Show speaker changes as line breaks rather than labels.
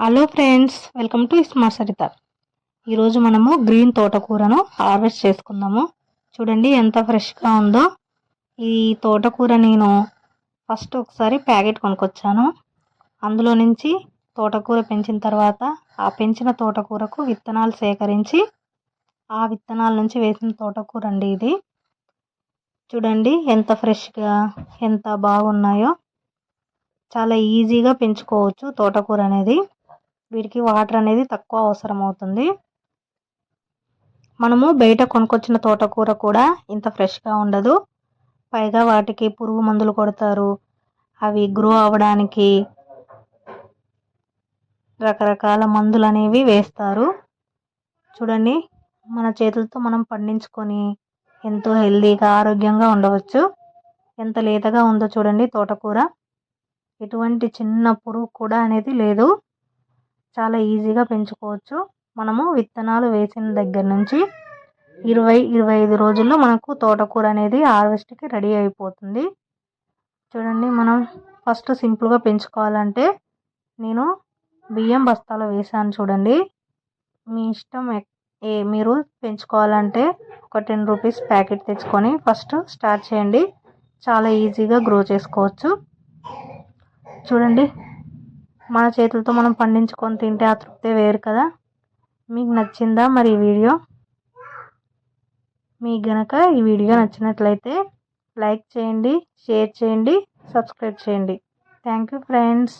Hello friends welcome to Isma Saritha ఈరోజు మనము green తోటకూరను హార్వెస్ట్ చేసుకుందాము. చూడండి ఎంత ఫ్రెష్గా ఉందో. ఈ తోటకూర నేను ఫస్ట్ ఒకసారి ప్యాకెట్ కొనుక్కొచ్చాను. అందులో నుంచి తోటకూర పెంచిన తర్వాత ఆ పెంచిన తోటకూరకు విత్తనాలు సేకరించి ఆ విత్తనాల నుంచి వేసిన తోటకూర అండి ఇది. చూడండి ఎంత ఫ్రెష్గా ఎంత బాగున్నాయో. చాలా ఈజీగా పెంచుకోవచ్చు తోటకూర అనేది. వీటికి వాటర్ అనేది తక్కువ అవసరం అవుతుంది మనము బయట కొనుక్కొచ్చిన తోటకూర కూడా ఇంత ఫ్రెష్గా ఉండదు. పైగా వాటికి పురుగు మందులు కొడతారు. అవి గ్రో అవ్వడానికి రకరకాల మందులు అనేవి వేస్తారు. చూడండి మన చేతులతో మనం పండించుకొని ఎంతో హెల్దీగా ఆరోగ్యంగా ఉండవచ్చు. ఎంత లేతగా ఉందో చూడండి తోటకూర. ఎటువంటి చిన్న పురుగు కూడా అనేది లేదు. చాలా ఈజీగా పెంచుకోవచ్చు. మనము విత్తనాలు వేసిన దగ్గర నుంచి ఇరవై ఇరవై ఐదు రోజుల్లో మనకు తోటకూర అనేది హార్వెస్ట్కి రెడీ అయిపోతుంది. చూడండి మనం ఫస్ట్ సింపుల్గా పెంచుకోవాలంటే నేను బియ్యం బస్తాలో వేసాను చూడండి. మీ ఇష్టం ఏ మీరు పెంచుకోవాలంటే ఒక టెన్ రూపీస్ ప్యాకెట్ తెచ్చుకొని ఫస్ట్ స్టార్ట్ చేయండి. చాలా ఈజీగా గ్రో చేసుకోవచ్చు. చూడండి మన చేతులతో మనం పండించుకొని తింటే ఆ తృప్తే వేరు కదా? మీకు నచ్చిందా మరి ఈ వీడియో? మీకు గనక ఈ వీడియో నచ్చినట్లయితే లైక్ చేయండి షేర్ చేయండి సబ్స్క్రైబ్ చేయండి. Thank you friends.